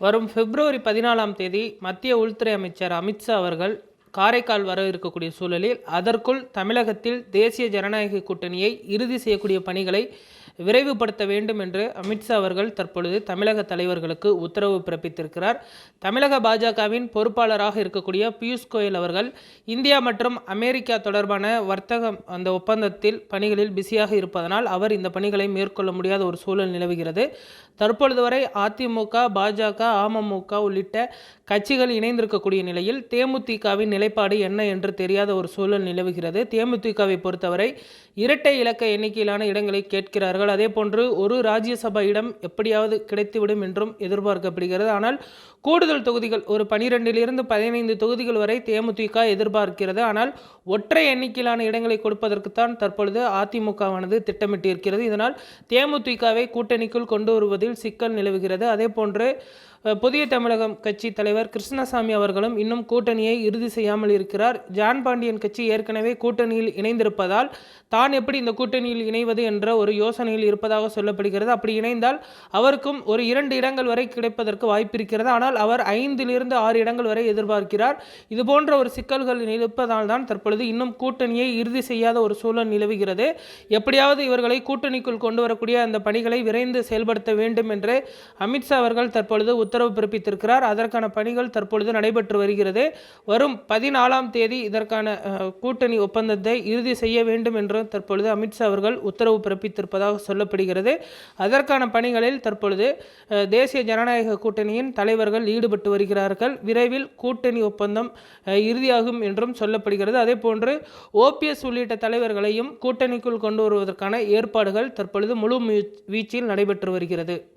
வரும் பிப்ரவரி பதினாலாம் தேதி மத்திய உள்துறை அமைச்சர் அமித்ஷா அவர்கள் காரைக்கால் வர இருக்கக்கூடிய சூழலில் அதற்குள் தமிழகத்தில் தேசிய ஜனநாயக கூட்டணியை இறுதி செய்யக்கூடிய பணிகளை விரைவுபடுத்த வேண்டும் என்று அமித்ஷா அவர்கள் தற்பொழுது தமிழக தலைவர்களுக்கு உத்தரவு பிறப்பித்திருக்கிறார். தமிழக பாஜகவின் பொறுப்பாளராக இருக்கக்கூடிய பியூஷ் கோயல் அவர்கள் இந்தியா மற்றும் அமெரிக்கா தொடர்பான வர்த்தகம் அந்த ஒப்பந்தத்தில் பணிகளில் பிஸியாக இருப்பதனால் அவர் இந்த பணிகளை மேற்கொள்ள முடியாத ஒரு சூழல் நிலவுகிறது. தற்பொழுது வரை அதிமுக பாஜக அமமுக உள்ளிட்ட கட்சிகள் இணைந்திருக்கக்கூடிய நிலையில் தேமுதிகவின் நிலைப்பாடு என்ன என்று தெரியாத ஒரு சூழல் நிலவுகிறது. தேமுதிகவை பொறுத்தவரை இரட்டை இலக்க எண்ணிக்கையிலான இடங்களை கேட்கிறார்கள். அதே போன்று ஒரு ராஜ்யசபா இடம் எப்படியாவது கிடைத்துவிடும் என்றும் எதிர்பார்க்கப்படுகிறது. ஆனால் கூடுதல் தொகுதிகள் ஒரு பனிரெண்டிலிருந்து பதினைந்து தொகுதிகள் வரை தேமுதிக எதிர்பார்க்கிறது. ஆனால் ஒற்றை எண்ணிக்கையிலான இடங்களை கொடுப்பதற்குத்தான் தற்பொழுது அதிமுகவானது திட்டமிட்டிருக்கிறது. இதனால் தேமுதிகவை கூட்டணிக்குள் கொண்டு வருவதில் சிக்கல் நிலவுகிறது. அதே போன்று புதிய தமிழகம் கட்சி தலைவர் கிருஷ்ணசாமி அவர்களும் இன்னும் கூட்டணியை இறுதி செய்யாமல் இருக்கிறார். ஜான் பாண்டியன் கட்சி ஏற்கனவே கூட்டணியில் இணைந்திருப்பதால் தான் எப்படி இந்த கூட்டணியில் இணைவது என்ற ஒரு யோசனையில் இருப்பதாக சொல்லப்படுகிறது. அப்படி இணைந்தால் அவருக்கும் ஒரு இரண்டு இடங்கள் வரை கிடைப்பதற்கு வாய்ப்பு இருக்கிறது. ஆனால் அவர் ஐந்திலிருந்து ஆறு இடங்கள் வரை எதிர்பார்க்கிறார். இது போன்ற ஒரு சிக்கல்கள் நிலப்பதால் தான் தற்பொழுது இன்னும் கூட்டணியை இறுதி செய்யாத ஒரு சூழல் நிலவுகிறது. எப்படியாவது இவர்களை கூட்டணிக்குள் கொண்டு வரக்கூடிய அந்த பணிகளை விரைந்து செயல்படுத்த வேண்டும் என்று அமித்ஷா அவர்கள் தற்பொழுது உத்தரவு உத்தரவு பிறப்பித்திருக்கிறார். அதற்கான பணிகள் தற்பொழுது நடைபெற்று வருகிறது. வரும் பதினாலாம் தேதி இதற்கான கூட்டணி ஒப்பந்தத்தை இறுதி செய்ய வேண்டும் என்று தற்பொழுது அமித்ஷா அவர்கள் உத்தரவு பிறப்பித்திருப்பதாக சொல்லப்படுகிறது. அதற்கான பணிகளில் தற்பொழுது தேசிய ஜனநாயக கூட்டணியின் தலைவர்கள் ஈடுபட்டு வருகிறார்கள். விரைவில் கூட்டணி ஒப்பந்தம் இறுதியாகும் என்றும் சொல்லப்படுகிறது. அதே போன்று ஓபிஎஸ் உள்ளிட்ட தலைவர்களையும் கூட்டணிக்குள் கொண்டு வருவதற்கான ஏற்பாடுகள் தற்பொழுது முழு வீச்சில் நடைபெற்று வருகிறது.